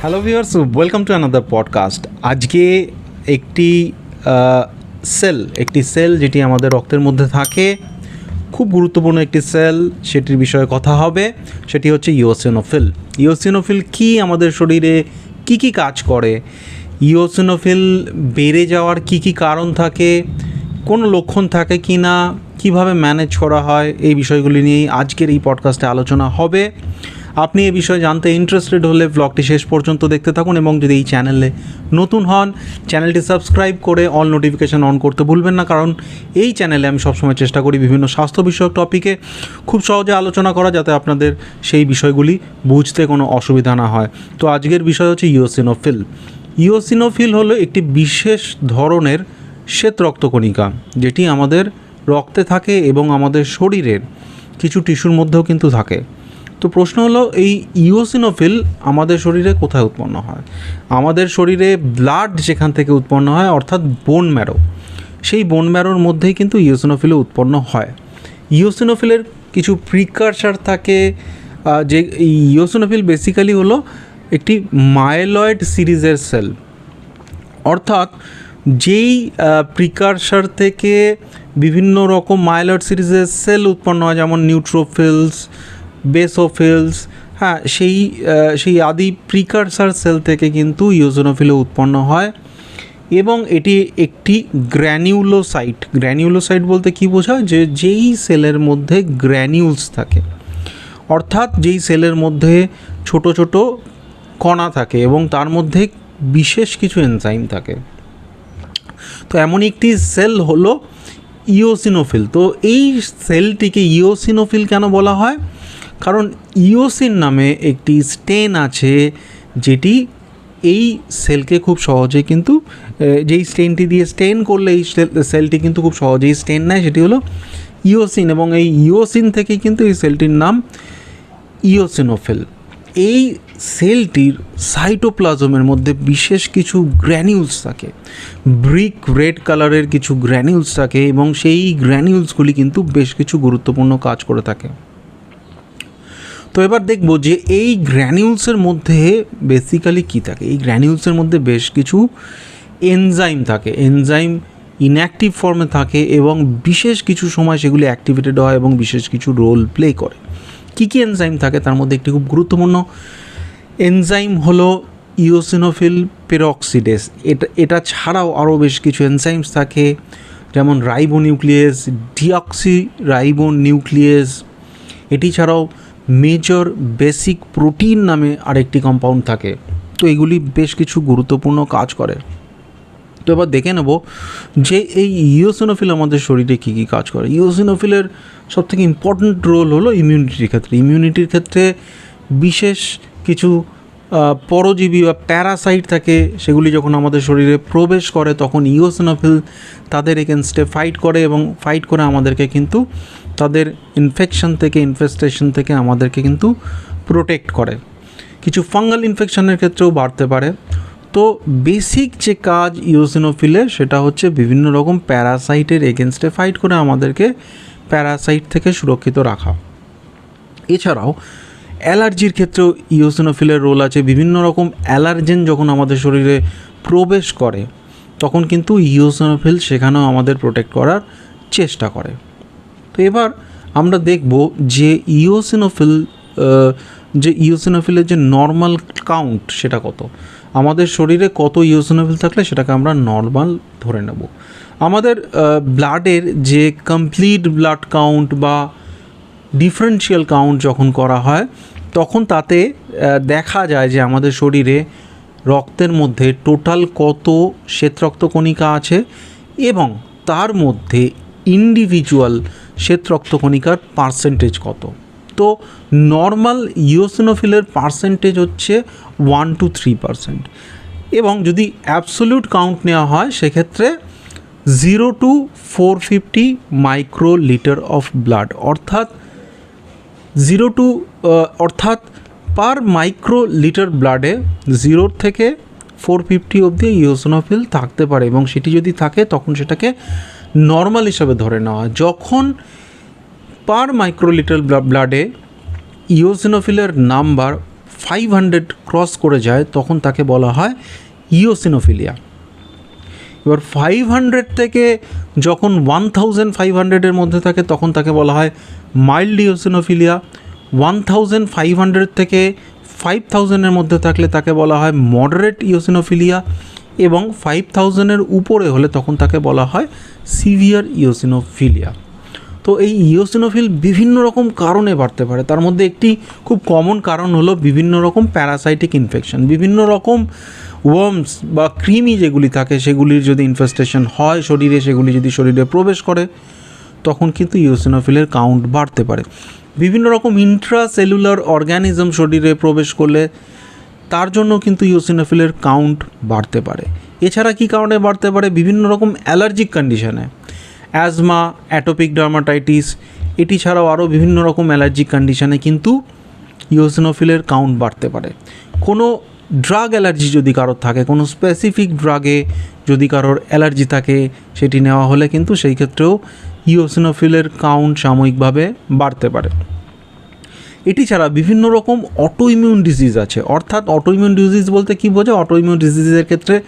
Hello viewers welcome to another podcast আজকে একটি sell একটি সেল যেটি আমাদের রক্তের মধ্যে থাকে। খুব গুরুত্বপূর্ণ একটি সেল সেটির বিষয়ে কথা হবে। সেটি হচ্ছে ইওসিনোফিল ইওসিনোফিল কি? আমাদের শরীরে কি কি কাজ করে? ইওসিনোফিল বেড়ে যাওয়ার কি কি কারণ থাকে? কোনো লক্ষণ থাকে কি না? কীভাবে ম্যানেজ করা হয়? এই বিষয়গুলি নিয়েই আজকের এই পডকাস্টে আলোচনা হবে। আপনি এই বিষয়ে জানতে ইন্টারেস্টেড হলে ব্লগটি শেষ পর্যন্ত দেখতে থাকুন এবং যদি এই চ্যানেলে নতুন হন চ্যানেলটি সাবস্ক্রাইব করে অল নোটিফিকেশান অন করতে ভুলবেন না, কারণ এই চ্যানেলে আমি সবসময় চেষ্টা করি বিভিন্ন স্বাস্থ্য বিষয়ক টপিকে খুব সহজে আলোচনা করা যাতে আপনাদের সেই বিষয়গুলি বুঝতে কোনো অসুবিধা না হয়। তো আজকের বিষয় হচ্ছে ইওসিনোফিল ইওসিনোফিল হলো একটি বিশেষ ধরনের শ্বেত রক্তকণিকা যেটি আমাদের রক্তে থাকে এবং আমাদের শরীরের কিছু টিস্যুর মধ্যেও কিন্তু থাকে। তো প্রশ্ন হলো, এই ইওসিনোফিল আমাদের শরীরে কোথায় উৎপন্ন হয়? আমাদের শরীরে ব্লাড যেখান থেকে উৎপন্ন হয়, অর্থাৎ বোন ম্যারো সেই বোন ম্যারোর মধ্যেই কিন্তু ইওসিনোফিল উৎপন্ন হয়। ইওসিনোফিলের কিছু প্রিকারসার থাকে যে ইওসিনোফিল বেসিক্যালি হলো একটি মাইলয়েড সিরিজের সেল অর্থাৎ যেই প্রিকারসার থেকে বিভিন্ন রকম মাইলয়েড সিরিজের সেল উৎপন্ন হয়, যেমন নিউট্রোফিলস বেসোফিলস হ্যাঁ সেই সেই আদি প্রিকারসার সেল থেকে কিন্তু ইওজোনোফিলও উৎপন্ন হয় এবং এটি একটি গ্র্যানিউলোসাইট গ্র্যানিউলোসাইট বলতে কী বোঝায়? যে যেই সেলের মধ্যে গ্র্যানিউলস থাকে, অর্থাৎ যেই সেলের মধ্যে ছোট ছোট কণা থাকে এবং তার মধ্যে বিশেষ কিছু এনজাইম থাকে। তো এমন একটি সেল হলো ইওসিনোফিল তো এই সেলটিকে ইওসিনোফিল কেন বলা হয়? কারণ ইওসিন নামে একটি স্টেন আছে যেটি এই সেলকে খুব সহজে কিন্তু যেই স্টেনটি দিয়ে স্টেন করলে এই সেল- সেলটি কিন্তু খুব সহজেই স্টেন নেয়, সেটি হলো ইওসিন এবং এই ইওসিন থেকে কিন্তু এই সেলটির নাম ইওসিনোফিল। এই সেলটির সাইটোপ্লাজমের মধ্যে বিশেষ কিছু গ্র্যানিউলস থাকে। ব্রিক রেড কালারের কিছু গ্র্যানিউলস থাকে এবং সেই গ্র্যানিউলসগুলি কিন্তু বেশ কিছু গুরুত্বপূর্ণ কাজ করে থাকে। তো এবার দেখব যে এই গ্র্যানিউলসের মধ্যে বেসিক্যালি কী থাকে? এই গ্র্যানিউলসের মধ্যে বেশ কিছু এনজাইম থাকে। এনজাইম ইনঅ্যাক্টিভ ফর্মে থাকে এবং বিশেষ কিছু সময় সেগুলি অ্যাক্টিভেটেড হয় এবং বিশেষ কিছু রোল প্লে করে। কী কী এনজাইম থাকে? তার মধ্যে একটি খুব গুরুত্বপূর্ণ এনজাইম হলো ইওসিনোফিল পেরক্সিডেস এটা এটা ছাড়াও আরও বেশ কিছু এনজাইমস থাকে, যেমন ribo nucleus deoxy ribo nucleus এটি ছাড়াও মেজর বেসিক প্রোটিন নামে আরেকটি কম্পাউন্ড থাকে। তো এগুলি বেশ কিছু গুরুত্বপূর্ণ কাজ করে। তো এবার দেখে নেব যে এই ইওসিনোফিল আমাদের শরীরে কী কী কাজ করে। ইওসিনোফিলের সবথেকে ইম্পর্ট্যান্ট রোল হলো ইমিউনিটির ক্ষেত্রে। ইমিউনিটির ক্ষেত্রে বিশেষ কিছু পরজীবী বা প্যারাসাইট থাকে, সেগুলি যখন আমাদের শরীরে প্রবেশ করে, তখন ইওসিনোফিল তাদের এগেনস্টে ফাইট করে এবং ফাইট করে আমাদেরকে কিন্তু তাদের ইনফেকশন থেকে ইনফেস্টেশন থেকে আমাদেরকে কিন্তু প্রোটেক্ট করে। কিছু ফাঙ্গাল ইনফেকশনের ক্ষেত্রেও বাড়তে পারে। তো বেসিক যে কাজ ইওসিনোফিলের সেটা হচ্ছে বিভিন্ন রকম প্যারাসাইটের এগেনস্টে ফাইট করে আমাদেরকে প্যারাসাইট থেকে সুরক্ষিত রাখা। এছাড়াও অ্যালার্জির ক্ষেত্রেও ইওসিনোফিলের রোল আছে। বিভিন্ন রকম অ্যালার্জেন যখন আমাদের শরীরে প্রবেশ করে, তখন কিন্তু ইওসিনোফিল সেখানেও আমাদের প্রোটেক্ট করার চেষ্টা করে। তো এবার আমরা দেখব যে ইওসিনোফিল যে ইওসিনোফিলের যে নর্মাল কাউন্ট সেটা কত? আমাদের শরীরে কত ইওসিনোফিল থাকলে সেটাকে আমরা নর্মাল ধরে নেব। আমাদের ব্লাডের যে কমপ্লিট ব্লাড কাউন্ট বা ডিফারেন্সিয়াল কাউন্ট যখন করা হয়, তখন তাতে দেখা যায় যে আমাদের শরীরে রক্তের মধ্যে টোটাল কত শ্বেতরক্ত কণিকা আছে এবং তার মধ্যে ইন্ডিভিজুয়াল শ্বেতরক্ত কণিকার পার্সেন্টেজ কত। তো নর্মাল ইওসিনোফিলের পার্সেন্টেজ হচ্ছে ওয়ান টু থ্রি পার্সেন্ট এবং যদি অ্যাবসোলিউট কাউন্ট নেওয়া হয়, সেক্ষেত্রে zero two four fifty micro liter of blood অর্থাৎ জিরো টু অর্থাৎ পার মাইক্রো লিটার ব্লাডে জিরোর থেকে ফোর ফিফটি অবধি ইওসোনোফিল থাকতে পারে এবং সেটি যদি থাকে তখন সেটাকে নর্মাল হিসাবে ধরে নেওয়া যখন পার মাইক্রোলিটার ব্লাডে ইওসিনোফিলের নাম্বার ফাইভ হান্ড্রেড ক্রস করে যায় তখন তাকে বলা হয় ইওসিনোফিলিয়া এবার ফাইভ হান্ড্রেড থেকে যখন ওয়ান থাউজেন্ড ফাইভ হান্ড্রেডের মধ্যে থাকে, তখন তাকে বলা হয় mild eosinophilia one thousand five hundred থেকে ফাইভ থাউজেন্ডের মধ্যে থাকলে তাকে বলা হয় মডারেট ইওসিনোফিলিয়া এবং ফাইভ থাউজেন্ডের উপরে হলে তখন তাকে বলা হয় সিভিয়ার ইওসিনোফিলিয়া তো এই ইওসিনোফিল বিভিন্ন রকম কারণে বাড়তে পারে। তার মধ্যে একটি খুব কমন কারণ হলো বিভিন্ন রকম প্যারাসাইটিক ইনফেকশন বিভিন্ন রকম ওয়ার্মস বা ক্রিমি যেগুলি থাকে, সেগুলির যদি ইনফেস্টেশন হয় শরীরে, সেগুলি যদি শরীরে প্রবেশ করে, তখন কিন্তু ইওসিনোফিলের কাউন্ট বাড়তে পারে। বিভিন্ন রকম ইন্ট্রা সেলুলার অর্গ্যানিজম শরীরে প্রবেশ করলে, তার জন্য কিন্তু ইওসিনোফিলের কাউন্ট বাড়তে পারে। এছাড়া কী কারণে বাড়তে পারে? বিভিন্ন রকম অ্যালার্জিক কন্ডিশনে অ্যাজমা অ্যাটোপিক ডার্মাটাইটিস এটি ছাড়াও আরও বিভিন্ন রকম অ্যালার্জিক কন্ডিশনে কিন্তু ইওসিনোফিলের কাউন্ট বাড়তে পারে। কোনো ড্রাগ অ্যালার্জি যদি কারোর থাকে, কোনো স্পেসিফিক ড্রাগে যদি কারোর অ্যালার্জি থাকে, সেটি নেওয়া হলে কিন্তু সেই ক্ষেত্রেও ইওসিনোফিলের কাউন্ট সাময়িকভাবে বাড়তে পারে। এটি ছাড়া বিভিন্ন রকম অটো ইমিউন ডিজিজ আছে। অর্থাৎ অটো ইমিউন ডিজিজ বলতে কী বোঝে অটো ইমিউন ডিজিজের ক্ষেত্রে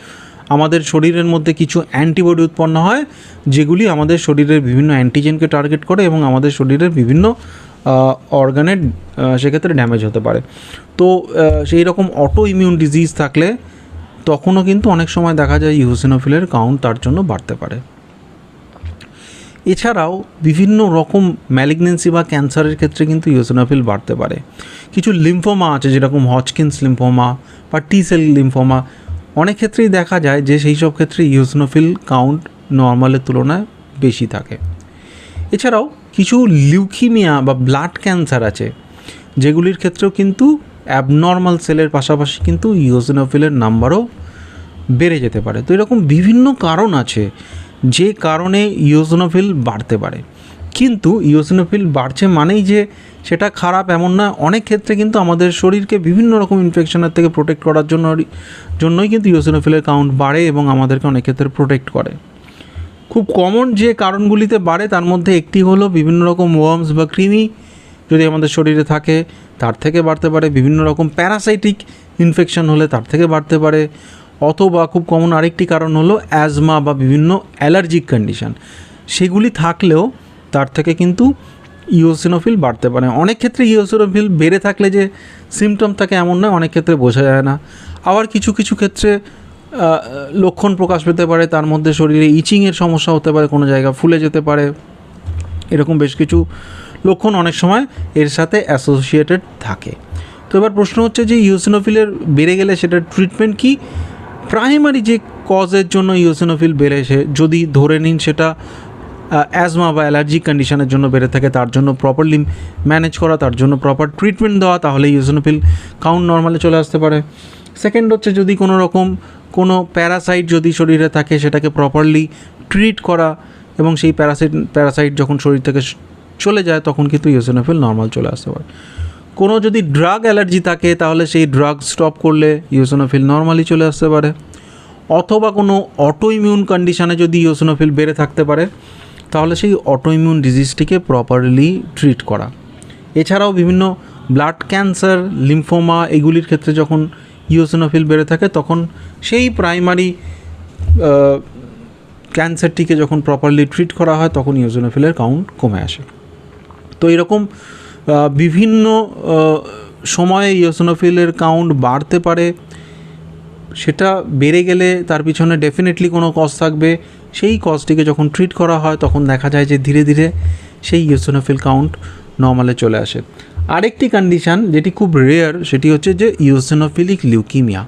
আমাদের শরীরের মধ্যে কিছু অ্যান্টিবডি উৎপন্ন হয়, যেগুলি আমাদের শরীরের বিভিন্ন অ্যান্টিজেনকে টার্গেট করে এবং আমাদের শরীরের বিভিন্ন অর্গানের সেক্ষেত্রে ড্যামেজ হতে পারে। তো সেই রকম অটো ইমিউন ডিজিজ থাকলে তখনও কিন্তু অনেক সময় দেখা যায় ইউসিনোফিলের কাউন্ট তার জন্য বাড়তে পারে। এছাড়াও বিভিন্ন রকম ম্যালিগনেন্সি বা ক্যান্সারের ক্ষেত্রে কিন্তু ইউসিনোফিল বাড়তে পারে। কিছু লিম্ফোমা আছে, যেরকম হচকিন্স লিম্ফোমা বা টি সেল লিম্ফোমা অনেক ক্ষেত্রেই দেখা যায় যে সেই সব ক্ষেত্রে ইউসিনোফিল কাউন্ট নর্মালের তুলনায় বেশি থাকে। এছাড়াও কিছু লিউকিমিয়া বা ব্লাড ক্যান্সার আছে, যেগুলির ক্ষেত্রেও কিন্তু অ্যাবনর্মাল সেলের পাশাপাশি কিন্তু ইওসিনোফিলের নাম্বারও বেড়ে যেতে পারে। তো এরকম বিভিন্ন কারণ আছে যে কারণে ইওসিনোফিল বাড়তে পারে। কিন্তু ইওসিনোফিল বাড়ছে মানেই যে সেটা খারাপ এমন না, অনেক ক্ষেত্রে কিন্তু আমাদের শরীরকে বিভিন্ন রকম ইনফেকশনের থেকে প্রোটেক্ট করার জন্য জন্যই কিন্তু ইওসিনোফিলের কাউন্ট বাড়ে এবং আমাদেরকে অনেক ক্ষেত্রে প্রোটেক্ট করে। খুব কমন যে কারণগুলিতে বাড়ে, তার মধ্যে একটি হলো বিভিন্ন রকম ওয়ার্মস বা ক্রিমি যদি আমাদের শরীরে থাকে, তার থেকে বাড়তে পারে। বিভিন্ন রকম প্যারাসাইটিক ইনফেকশন হলে তার থেকে বাড়তে পারে। অথবা খুব কমন আরেকটি কারণ হলো অ্যাজমা বা বিভিন্ন অ্যালার্জিক কন্ডিশন সেগুলি থাকলেও তার থেকে কিন্তু ইওসিনোফিল বাড়তে পারে। অনেক ক্ষেত্রে ইওসিনোফিল বেড়ে থাকলে যে সিমটম থাকে এমন নয়, অনেক ক্ষেত্রে বোঝা যায় না। আবার কিছু কিছু ক্ষেত্রে লক্ষণ প্রকাশ পেতে পারে, তার মধ্যে শরীরে ইচিংয়ের সমস্যা হতে পারে, কোনো জায়গা ফুলে যেতে পারে, এরকম বেশ কিছু লক্ষণ অনেক সময় এর সাথে অ্যাসোসিয়েটেড থাকে। তো এবার প্রশ্ন হচ্ছে যে ইউসিনোফিলের বেড়ে গেলে সেটার ট্রিটমেন্ট কি? প্রাইমারি যে কজের জন্য ইউসিনোফিল বেড়েছে যদি ধরে নিন সেটা অ্যাজমা বা অ্যালার্জি কন্ডিশনের জন্য বেড়ে থাকে, তার জন্য প্রপারলি ম্যানেজ করা, তার জন্য প্রপার ট্রিটমেন্ট দেওয়া, তাহলে ইউসিনোফিল কাউন্ট নর্মালে চলে আসতে পারে। সেকেন্ড হচ্ছে যদি কোনো রকম কোনো প্যারাসাইট যদি শরীরে থাকে, সেটাকে প্রপারলি ট্রিট করা এবং সেই প্যারাসাইট প্যারাসাইট যখন শরীর থেকে চলে যায়, তখন কিন্তু ইউসিনোফিল নর্মাল চলে আসতে পারে। কোনো যদি ড্রাগ অ্যালার্জি থাকে, তাহলে সেই ড্রাগ স্টপ করলে ইউসিনোফিল নর্মালি চলে আসতে পারে। অথবা কোনো অটো ইমিউন কন্ডিশানে যদি ইউসিনোফিল বেড়ে থাকতে পারে তাহলে সেই অটো ইমিউন ডিজিজটিকে প্রপারলি ট্রিট করা। এছাড়াও বিভিন্ন ব্লাড ক্যান্সার লিম্ফোমা এগুলির ক্ষেত্রে যখন ইওসিনোফিল বেড়ে থাকে, তখন সেই প্রাইমারি ক্যান্সারটিকে যখন প্রপারলি ট্রিট করা হয়, তখন ইওসিনোফিলের কাউন্ট কমে আসে। তো এরকম বিভিন্ন সময়ে ইওসিনোফিলের কাউন্ট বাড়তে পারে, সেটা বেড়ে গেলে তার পিছনে ডেফিনেটলি কোনো কজ থাকবে। সেই কজটিকে যখন ট্রিট করা হয়, তখন দেখা যায় যে ধীরে ধীরে সেই ইওসিনোফিল কাউন্ট নর্মালে চলে আসে। আরেকটি কন্ডিশান যেটি খুব রেয়ার সেটি হচ্ছে যে ইউসিনোফিলিক লিউকিমিয়া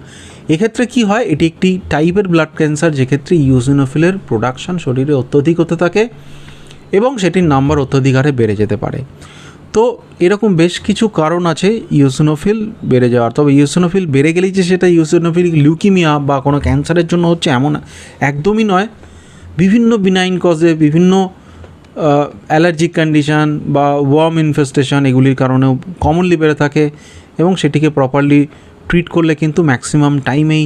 এক্ষেত্রে কি হয়, এটি একটি টাইপের ব্লাড ক্যান্সার যেক্ষেত্রে ইউসিনোফিলের প্রোডাকশান শরীরে অত্যধিক হতে থাকে এবং সেটির নাম্বার অত্যধিক হারে বেড়ে যেতে পারে। তো এরকম বেশ কিছু কারণ আছে ইউসিনোফিল বেড়ে যাওয়ার। তবে ইউসিনোফিল বেড়ে গেলেই যে সেটা ইউসিনোফিলিক লিউকিমিয়া বা কোনো ক্যান্সারের জন্য হচ্ছে এমন একদমই নয়। বিভিন্ন বিনাইন কজে বিভিন্ন অ্যালার্জিক কন্ডিশান বা ওয়ার্ম ইনফেস্টেশন এগুলির কারণেও কমনলি বেড়ে থাকে এবং সেটিকে প্রপারলি ট্রিট করলে কিন্তু ম্যাক্সিমাম টাইমেই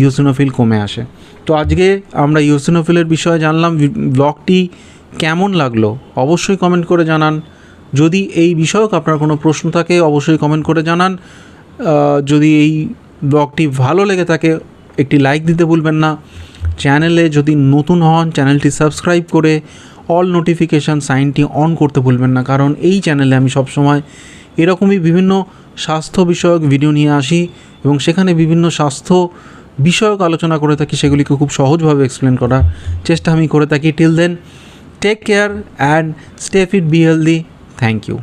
ইউসিনোফিল কমে আসে। তো আজকে আমরা ইউসিনোফিলের বিষয়ে জানলাম ব্লগটি কেমন লাগল অবশ্যই কমেন্ট করে জানান। যদি এই বিষয়ক আপনার কোনো প্রশ্ন থাকে, অবশ্যই কমেন্ট করে জানান। যদি এই ব্লগটি ভালো লেগে থাকে, একটি লাইক দিতে ভুলবেন না। চ্যানেলে যদি নতুন হন, চ্যানেলটি সাবস্ক্রাইব করে অল নোটিফিকেশান সাইনটি অন করতে ভুলবেন না। কারণ এই চ্যানেলে আমি সবসময় এরকমই বিভিন্ন স্বাস্থ্য বিষয়ক ভিডিও নিয়ে আসি এবং সেখানে বিভিন্ন স্বাস্থ্য বিষয়ক আলোচনা করে থাকি, সেগুলিকে খুব সহজভাবে এক্সপ্লেন করার চেষ্টা আমি করে থাকি। Till then take care and stay fit be healthy thank you